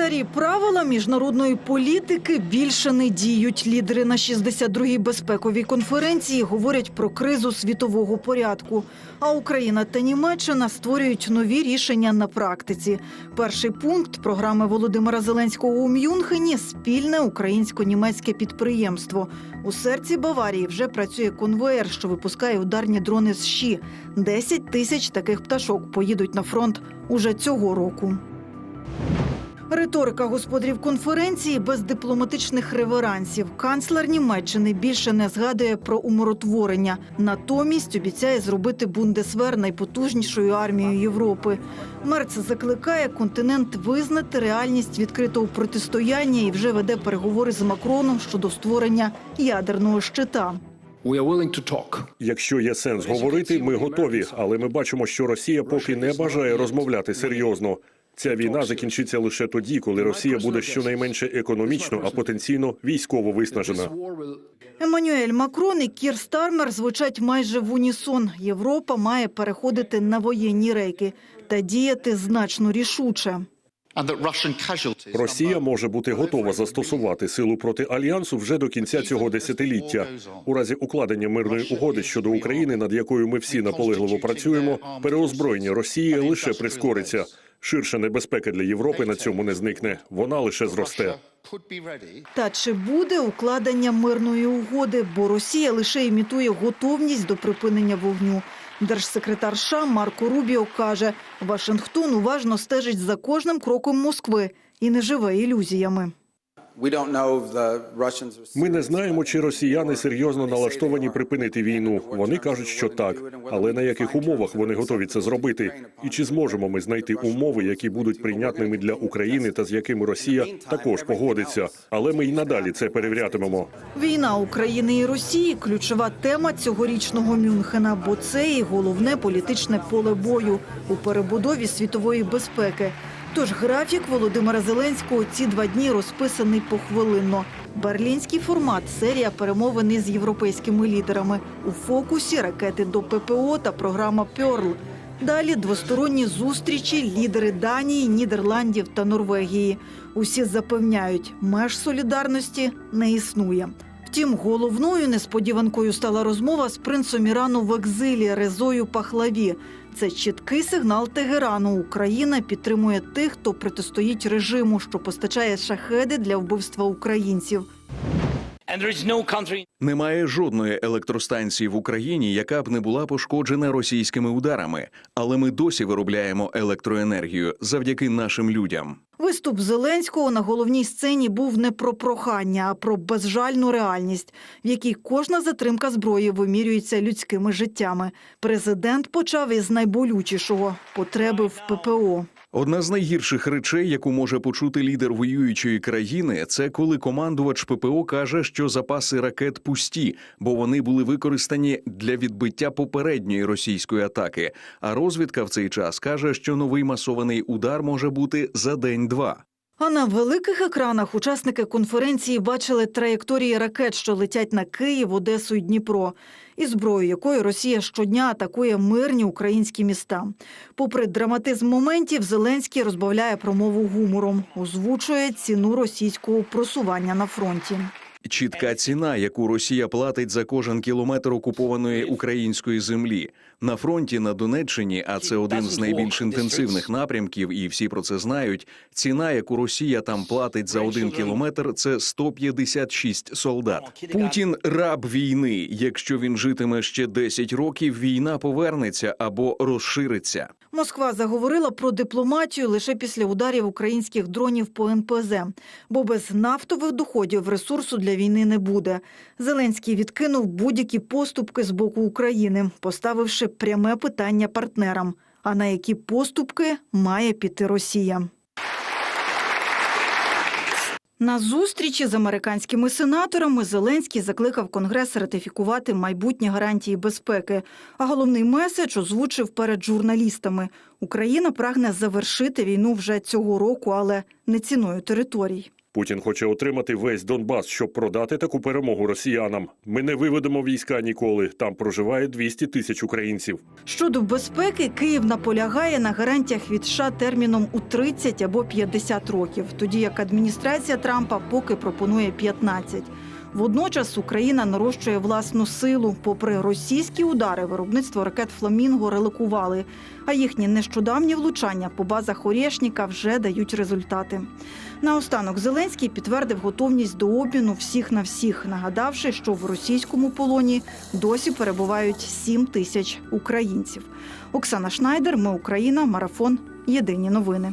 Старі правила міжнародної політики більше не діють. Лідери на 62-й безпековій конференції говорять про кризу світового порядку. А Україна та Німеччина створюють нові рішення на практиці. Перший пункт програми Володимира Зеленського у Мюнхені спільне українсько-німецьке підприємство. У серці Баварії вже працює конвоєр, що випускає ударні дрони з ЩІ. 10 тисяч таких пташок поїдуть на фронт уже цього року. Риторика господарів конференції без дипломатичних реверансів. Канцлер Німеччини більше не згадує про умиротворення. Натомість обіцяє зробити Бундесвер найпотужнішою армією Європи. Мерц закликає континент визнати реальність відкритого протистояння і вже веде переговори з Макроном щодо створення ядерного щита. We are willing to talk. Якщо є сенс говорити, ми готові, але ми бачимо, що Росія поки не бажає розмовляти серйозно. Ця війна закінчиться лише тоді, коли Росія буде щонайменше економічно, а потенційно військово виснажена. Еммануель Макрон і Кір Стармер звучать майже в унісон. Європа має переходити на воєнні рейки та діяти значно рішуче. Росія може бути готова застосувати силу проти альянсу вже до кінця цього десятиліття. У разі укладення мирної угоди щодо України, над якою ми всі наполегливо працюємо, переозброєння Росії лише прискориться. Ширша небезпека для Європи на цьому не зникне. Вона лише зросте. Та чи буде укладення мирної угоди? Бо Росія лише імітує готовність до припинення вогню. Держсекретар США Марко Рубіо каже, Вашингтон уважно стежить за кожним кроком Москви і не живе ілюзіями. Ми не знаємо, чи росіяни серйозно налаштовані припинити війну. Вони кажуть, що так, але на яких умовах вони готові це зробити? І чи зможемо ми знайти умови, які будуть прийнятними для України та з якими Росія також погодиться? Але ми й надалі це перевірятимемо. Війна України і Росії ключова тема цьогорічного Мюнхена, бо це і головне політичне поле бою у перебудові світової безпеки. Тож графік Володимира Зеленського ці два дні розписаний похвилинно. Берлінський формат, серія перемовин із європейськими лідерами. У фокусі ракети до ППО та програма Пьорл. Далі двосторонні зустрічі лідери Данії, Нідерландів та Норвегії. Усі запевняють, меж солідарності не існує. Втім, головною несподіванкою стала розмова з принцем Ірану в екзилі Резою Пахлаві. Це чіткий сигнал Тегерану. Україна підтримує тих, хто протистоїть режиму, що постачає шахеди для вбивства українців. Немає жодної електростанції в Україні, яка б не була пошкоджена російськими ударами, але ми досі виробляємо електроенергію завдяки нашим людям. Виступ Зеленського на головній сцені був не про прохання, а про безжальну реальність, в якій кожна затримка зброї вимірюється людськими життями. Президент почав із найболючішого потреби в ППО. Одна з найгірших речей, яку може почути лідер воюючої країни, це коли командувач ППО каже, що запаси ракет пусті, бо вони були використані для відбиття попередньої російської атаки. А розвідка в цей час каже, що новий масований удар може бути за день-два. А на великих екранах учасники конференції бачили траєкторії ракет, що летять на Київ, Одесу і Дніпро, і зброю, якою Росія щодня атакує мирні українські міста. Попри драматизм моментів, Зеленський розбавляє промову гумором, озвучує ціну російського просування на фронті. Чітка ціна, яку Росія платить за кожен кілометр окупованої української землі на фронті на Донеччині, а це один з найбільш інтенсивних напрямків, і всі про це знають. Ціна, яку Росія там платить за один кілометр, це 156 солдат. Путін раб війни. Якщо він житиме ще 10 років, війна повернеться або розшириться. Москва заговорила про дипломатію лише після ударів українських дронів по НПЗ, бо без нафтових доходів ресурсу для війни не буде. Зеленський відкинув будь-які поступки з боку України, поставивши пряме питання партнерам: а на які поступки має піти Росія? На зустрічі з американськими сенаторами Зеленський закликав Конгрес ратифікувати майбутні гарантії безпеки. А головний меседж озвучив перед журналістами: Україна прагне завершити війну вже цього року, але не ціною територій. Путін хоче отримати весь Донбас, щоб продати таку перемогу росіянам. Ми не виведемо війська ніколи. Там проживає 200 тисяч українців. Щодо безпеки, Київ наполягає на гарантіях від США терміном у 30 або 50 років, тоді як адміністрація Трампа поки пропонує 15. Водночас Україна нарощує власну силу. Попри російські удари, виробництво ракет Фламінго реликували, а їхні нещодавні влучання по базах Орєшніка вже дають результати. Наостанок Зеленський підтвердив готовність до обміну всіх на всіх, нагадавши, що в російському полоні досі перебувають 7 тисяч українців. Оксана Шнайдер, Ми Україна, марафон. Єдині новини.